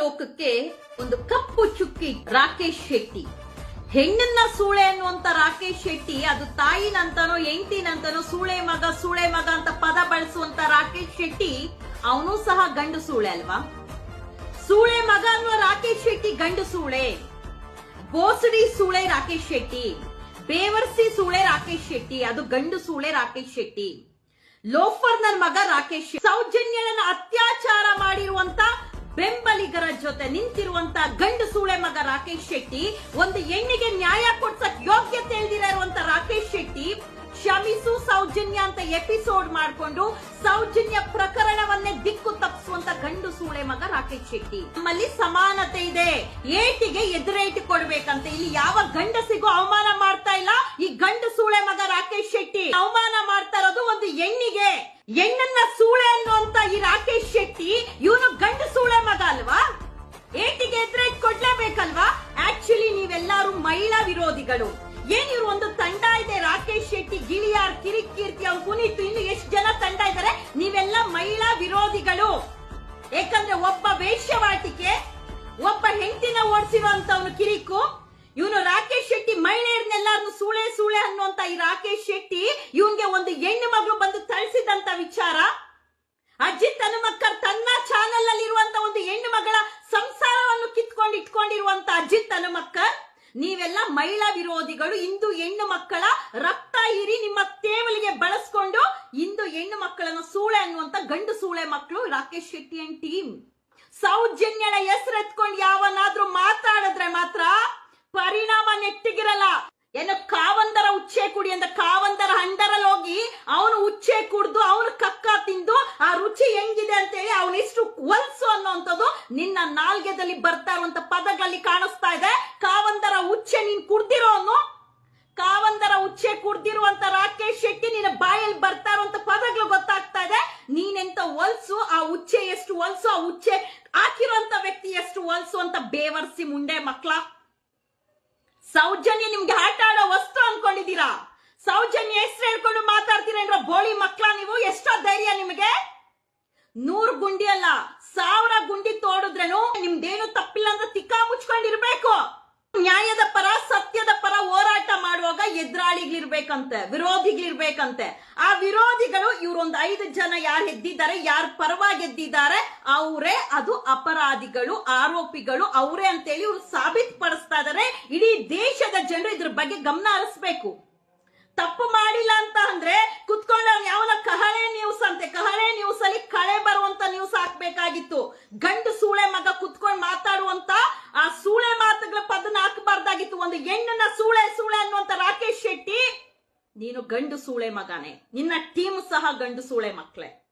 ಲೋಕಕ್ಕೆ ಒಂದು ಕಪ್ಪು ಚುಕ್ಕಿ ರಾಕೇಶ್ ಶೆಟ್ಟಿ. ಹೆಣ್ಣನ್ನ ಸೂಳೆ ಅನ್ನುವಂತ ರಾಕೇಶ್ ಶೆಟ್ಟಿ, ಅದು ತಾಯಿನಂತನೋ, ಹೆಂಡತಿನಂತನೋ, ಸೂಳೆ ಮಗ ಸೂಳೆ ಮಗ ಅಂತ ಪದ ಬಳಸುವಂತ ರಾಕೇಶ್ ಶೆಟ್ಟಿ, ಅವನು ಸಹ ಗಂಡು ಸೂಳೆ ಅಲ್ವಾ? ಸೂಳೆ ಮಗ ಅನ್ನುವ ರಾಕೇಶ್ ಶೆಟ್ಟಿ ಗಂಡು ಸೂಳೆ. ಬೋಸಡಿ ಸೂಳೆ ರಾಕೇಶ್ ಶೆಟ್ಟಿ. ಬೇವರ್ಸಿ ಸೂಳೆ ರಾಕೇಶ್ ಶೆಟ್ಟಿ, ಅದು ಗಂಡು ಸೂಳೆ ರಾಕೇಶ್ ಶೆಟ್ಟಿ. ಲೋಫರ್ ನನ್ ಮಗ ರಾಕೇಶ್ ಸೌಜನ್ಯನ ಅತ್ಯಾಚಾರ ಮಾಡಿರುವಂತ ಬೆಂಬಲಿಗರ ಜೊತೆ ನಿಂತಿರುವಂತ ಗಂಡು ಸೂಳೆ ಮಗ ರಾಕೇಶ್ ಶೆಟ್ಟಿ ಒಂದು ಹೆಣ್ಣಿಗೆ ನ್ಯಾಯ ಕೊಡ್ಸಕ್ ಯೋಗ್ಯತೆ ಇಲ್ದಿರ ಇರುವಂತ ರಾಕೇಶ್ ಶೆಟ್ಟಿ ಕ್ಷಮಿಸು ಸೌಜನ್ಯ ಅಂತ ಎಪಿಸೋಡ್ ಮಾಡ್ಕೊಂಡು ಸೌಜನ್ಯ ಪ್ರಕರಣವನ್ನೇ ದಿಕ್ಕು ತಪ್ಪಿಸುವಂತ ಗಂಡು ಸೂಳೆ ಮಗ ರಾಕೇಶ್ ಶೆಟ್ಟಿ. ನಮ್ಮಲ್ಲಿ ಸಮಾನತೆ ಇದೆ. ಏಟಿಗೆ ಎದುರೇಟು ಕೊಡ್ಬೇಕಂತ. ಇಲ್ಲಿ ಯಾವ ಗಂಡಸಿಗೂ ಅವಮಾನ ಮಾಡ್ತಾ ಇಲ್ಲ. ಈ ಗಂಡು ಸೂಳೆ ಮಗ ರಾಕೇಶ್ ಶೆಟ್ಟಿ. ಅವಮಾನ ಮಾಡ್ತಾ ಇರೋದು ಒಂದು ಹೆಣ್ಣಿಗೆ. ಹೆಣ್ಣನ್ನ ಸೂಳೆ ಅನ್ನುವಂತ ಈ ರಾಕೇಶ್ ಶೆಟ್ಟಿ ಇವನು ವಿರೋಧಿಗಳು. ಏನ್ ಇವ್ರು ಒಂದು ತಂಡ ಇದೆ, ರಾಕೇಶ್ ಶೆಟ್ಟಿ, ಗಿಳಿಯಾರ್ ಕಿರಿಕ್ ಕೀರ್ತಿ ಅವ್ರು ಪುನೀತ್ ಇನ್ನು ಎಷ್ಟು ಜನ ತಂಡ ಇದ್ದಾರೆ ನೀವೆಲ್ಲ ಮಹಿಳಾ ವಿರೋಧಿಗಳು. ಯಾಕಂದ್ರೆ ಒಬ್ಬ ವೇಶ್ಯವಾಟಿಕೆ, ಒಬ್ಬ ಹೆಂಡತಿನ ಓಡಿಸಿರುವಂತವನು ಕಿರಿಕು. ಇವನು ರಾಕೇಶ್ ಶೆಟ್ಟಿ ಮಹಿಳೆಯರನ್ನೆಲ್ಲರನ್ನು ಸೂಳೆ ಸೂಳೆ ಅನ್ನುವಂತ ಈ ರಾಕೇಶ್ ಶೆಟ್ಟಿ ಇವನ್ಗೆ ಒಂದು ಹೆಣ್ಣು ಮಗಳು ಬಂದು ತಳಿಸಿದಂತ ವಿಚಾರ. ಅಜಿತ್ ಹನುಮಕ್ಕರ್ ತನ್ನ ಚಾನೆಲ್ ಅಲ್ಲಿ ಇರುವಂತ ಒಂದು ಹೆಣ್ಣು ಮಗಳ ಸಂಸಾರವನ್ನು ಕಿತ್ಕೊಂಡು ಇಟ್ಕೊಂಡಿರುವಂತ ಅಜಿತ್ ಹನುಮಕ್ಕರ್ ನೀವೆಲ್ಲ ಮಹಿಳಾ ವಿರೋಧಿಗಳು, ಇಂದು ಹೆಣ್ಣು ಮಕ್ಕಳ ರಕ್ತ ಹೀರಿ ನಿಮ್ಮ ತೇವಲಿಗೆ ಬಳಸ್ಕೊಂಡು ಇಂದು ಹೆಣ್ಣು ಮಕ್ಕಳನ್ನು ಸೂಳೆ ಅನ್ನುವಂತ ಗಂಡು ಸೂಳೆ ಮಕ್ಕಳು ರಾಕೇಶ್ ಶೆಟ್ಟಿ ಅಂಡ್ ಟೀಮ್ ಸೌಜನ್ಯನ ಹೆಸರೆತ್ಕೊಂಡು ಯಾವನಾದ್ರೂ ಮಾತಾಡಿದ್ರೆ ಮಾತ್ರ ಪರಿಣಾಮ ನೆಟ್ಟಿಗಿರಲ್ಲ. ಏನು ಕಾವಂದರ ಉಚ್ಚೆ ಕುಡಿ ಅಂತ ಕಾವಂದರ ಹಂಡರಲ್ಲಿ ಹೋಗಿ ಅವನು ಉಚ್ಚೆ ಕುಡ್ದು ಅವನು ನಿನ್ನ ನಾಲ್ಗೆದಲ್ಲಿ ಬರ್ತಾ ಇರುವಂತ ಪದಗಳಲ್ಲಿ ಕಾಣಿಸ್ತಾ ಇದೆ. ಕಾವಂದರ ಉಚ್ಚೆ ನೀನ್ ಕುಡ್ದಿರೋನು ಕಾವಂದರ ಉಚ್ಚೆ ಕುಡ್ದಿರುವಂತ ರಾಕೇಶ್ ಶೆಟ್ಟಿ ನಿನ್ನ ಬಾಯಲ್ಲಿ ಬರ್ತಾ ಇರುವಂತ ಪದಗಳು ಗೊತ್ತಾಗ್ತಾ ಇದೆ. ನೀನೆಂತ ಒಲ್ಸು ಆ ಉಚ್ಚೆ ಎಷ್ಟು ಒಲ್ಸು ಆ ಉಚ್ಚೆ ಹಾಕಿರುವಂತ ವ್ಯಕ್ತಿ ಎಷ್ಟು ಒಲ್ಸು ಅಂತ ಬೇವರ್ಸಿ ಮುಂಡೆ ಮಕ್ಳ. ಸೌಜನ್ಯ ನಿಮ್ಗೆ ಆಟ ಆಡೋ ವಸ್ತು ಅನ್ಕೊಂಡಿದ್ದೀರಾ? ಸೌಜನ್ಯ ಹೆಸರು ಹೇಳ್ಕೊಂಡು ಅಂದ್ರೆ ಬೋಳಿ ಮಕ್ಳ ನೀವು? ಎಷ್ಟೋ ಧೈರ್ಯ ನಿಮಗೆ. ನೂರು ಗುಂಡಿ ಅಲ್ಲ, ಸಾವಿರ ಗುಂಡಿ ನಿಮ್ದೇನು ತಪ್ಪಿಲ್ಲ ಅಂತ ತಿಕ್ಕಾ ಮುಚ್ಕೊಂಡಿರ್ಬೇಕು. ನ್ಯಾಯದ ಪರ, ಸತ್ಯದ ಪರ ಹೋರಾಟ ಮಾಡುವಾಗ ಎದುರಾಳಿಗಳಿರ್ಬೇಕಂತೆ, ವಿರೋಧಿಗಳಿರ್ಬೇಕಂತೆ. ಆ ವಿರೋಧಿಗಳು ಇವರೊಂದು ಐದು ಜನ ಯಾರು ಎದ್ದಿದ್ದಾರೆ, ಯಾರು ಪರವಾಗಿ ಎದ್ದಿದ್ದಾರೆ, ಅವರೇ ಅದು ಅಪರಾಧಿಗಳು, ಆರೋಪಿಗಳು, ಅವರೇ ಅಂತೇಳಿ ಇವ್ರು ಸಾಬೀತು ಪಡಿಸ್ತಾ ಇದಾರೆ. ಇಡೀ ದೇಶದ ಜನರು ಇದ್ರ ಬಗ್ಗೆ ಗಮನ ಹರಿಸ್ಬೇಕು. ತಪ್ಪು ಮಾಡಿಲ್ಲ ಅಂತ ಅಂದ್ರೆ ಕುತ್ಕೊಂಡು ಅವ್ನು ಯಾವನ ಕಹಳೆ ನ್ಯೂಸ್ ಅಂತೆ ಕಹಳೆ ನ್ಯೂಸ್ ಅಲ್ಲಿ ಕಳೆ ಬರುವಂತ ನ್ಯೂಸ್ ಹಾಕ್ಬೇಕಾಗಿತ್ತು ಗಂಡು ಸೂಳೆ ಮಗ ಕುತ್ಕೊಂಡು ಮಾತಾಡುವಂತ ಆ ಸೂಳೆ ಮಾತುಗಳ ಪದನ ಹಾಕಬಾರ್ದಾಗಿತ್ತು ಒಂದು ಹೆಣ್ಣನ್ನ ಸೂಳೆ ಸೂಳೆ ಅನ್ನುವಂತ ಶೆಟ್ಟಿ ನೀನು ಗಂಡು ಸೂಳೆ ಮಗನೇ. ನಿನ್ನ ಟೀಮ್ ಸಹ ಗಂಡು ಸೂಳೆ ಮಕ್ಕಳೇ